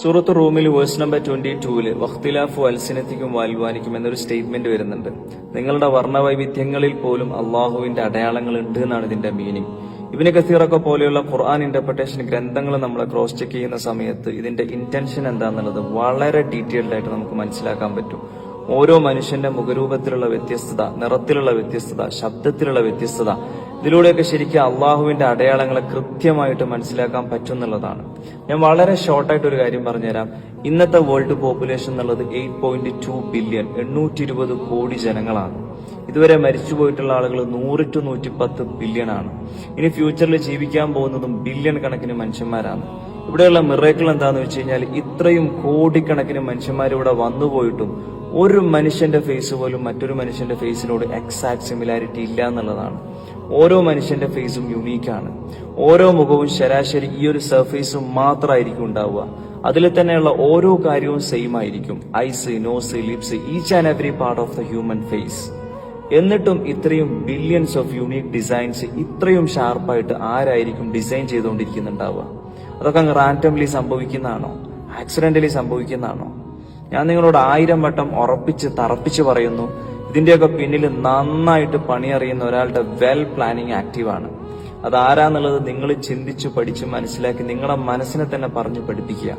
സൂറത്ത് റൂമിൽ verse number twenty ടൂവിൽ വഖ്തിലാഫു അൽസിനത്തിക്കും വാൽവാനിക്കും എന്നൊരു സ്റ്റേറ്റ്മെന്റ് വരുന്നുണ്ട്. നിങ്ങളുടെ വർണവൈവിധ്യങ്ങളിൽ പോലും അള്ളാഹുവിന്റെ അടയാളങ്ങൾ ഉണ്ട് എന്നാണ് ഇതിന്റെ മീനിങ് ഇബിന് കസീറൊക്കെ പോലെയുള്ള ഖുർആൻ ഇന്റർപ്രിട്ടേഷൻ ഗ്രന്ഥങ്ങൾ നമ്മൾ ക്രോസ് ചെക്ക് ചെയ്യുന്ന സമയത്ത് ഇതിന്റെ ഇന്റൻഷൻ എന്താണെന്നുള്ളത് വളരെ ഡീറ്റെയിൽഡ് ആയിട്ട് നമുക്ക് മനസ്സിലാക്കാൻ പറ്റും. ഓരോ മനുഷ്യന്റെ മുഖരൂപത്തിലുള്ള വ്യത്യസ്തത നിറത്തിലുള്ള വ്യത്യസ്തത ശബ്ദത്തിലുള്ള വ്യത്യസ്തത ഇതിലൂടെയൊക്കെ ശരിക്കും അള്ളാഹുവിന്റെ അടയാളങ്ങളെ കൃത്യമായിട്ട് മനസ്സിലാക്കാൻ പറ്റുന്നുള്ളതാണ് ഞാൻ വളരെ ഷോർട്ടായിട്ട് ഒരു കാര്യം പറഞ്ഞുതരാം. ഇന്നത്തെ വേൾഡ് പോപ്പുലേഷൻ എന്നുള്ളത് എയ്റ്റ് പോയിന്റ് ടു ബില്യൺ എണ്ണൂറ്റി ഇരുപത് കോടി ജനങ്ങളാണ്. ഇതുവരെ മരിച്ചുപോയിട്ടുള്ള ആളുകൾ നൂറ് ടു നൂറ്റി പത്ത് ബില്യൺ ആണ്. ഇനി ഫ്യൂച്ചറിൽ ജീവിക്കാൻ പോകുന്നതും ബില്യൺ കണക്കിന് മനുഷ്യന്മാരാണ്. ഇവിടെയുള്ള മിറേക്കിൾ എന്താന്ന് വെച്ച് കഴിഞ്ഞാൽ ഇത്രയും കോടിക്കണക്കിന് മനുഷ്യന്മാർ ഇവിടെ വന്നുപോയിട്ടും ഒരു മനുഷ്യന്റെ ഫേസ് പോലും മറ്റൊരു മനുഷ്യന്റെ ഫേസിനോട് എക്സാക്ട് സിമിലാരിറ്റി ഇല്ല എന്നുള്ളതാണ്. ഓരോ മനുഷ്യന്റെ ഫേസും യുണീക്കാണ് ഓരോ മുഖവും ശരാശരി ഈ ഒരു സർഫേസും മാത്രമായിരിക്കും ഉണ്ടാവുക. അതിൽ തന്നെയുള്ള ഓരോ കാര്യവും സെയിം ആയിരിക്കും. Eyes nose lips each and every part of the human face എന്നിട്ടും ഇത്രയും ബില്യൺസ് ഓഫ് യൂണീക് ഡിസൈൻസ് ഇത്രയും ഷാർപ്പായിട്ട് ആരായിരിക്കും ഡിസൈൻ ചെയ്തുകൊണ്ടിരിക്കുന്നുണ്ടാവുക. അതൊക്കെ അങ്ങ് റാൻഡംലി സംഭവിക്കുന്നതാണോ? ആക്സിഡന്റലി സംഭവിക്കുന്നതാണോ? ഞാൻ നിങ്ങളോട് ആയിരം വട്ടം ഉറപ്പിച്ച് തറപ്പിച്ച് പറയുന്നു ഇതിന്റെയൊക്കെ പിന്നിൽ നന്നായിട്ട് പണിയറിയുന്ന ഒരാളുടെ വെൽ പ്ലാനിങ് ആക്റ്റീവാണ് അത് ആരാന്നുള്ളത് നിങ്ങൾ ചിന്തിച്ച് പഠിച്ച് മനസ്സിലാക്കി നിങ്ങളുടെ മനസ്സിനെ തന്നെ പറഞ്ഞു പഠിപ്പിക്കുക.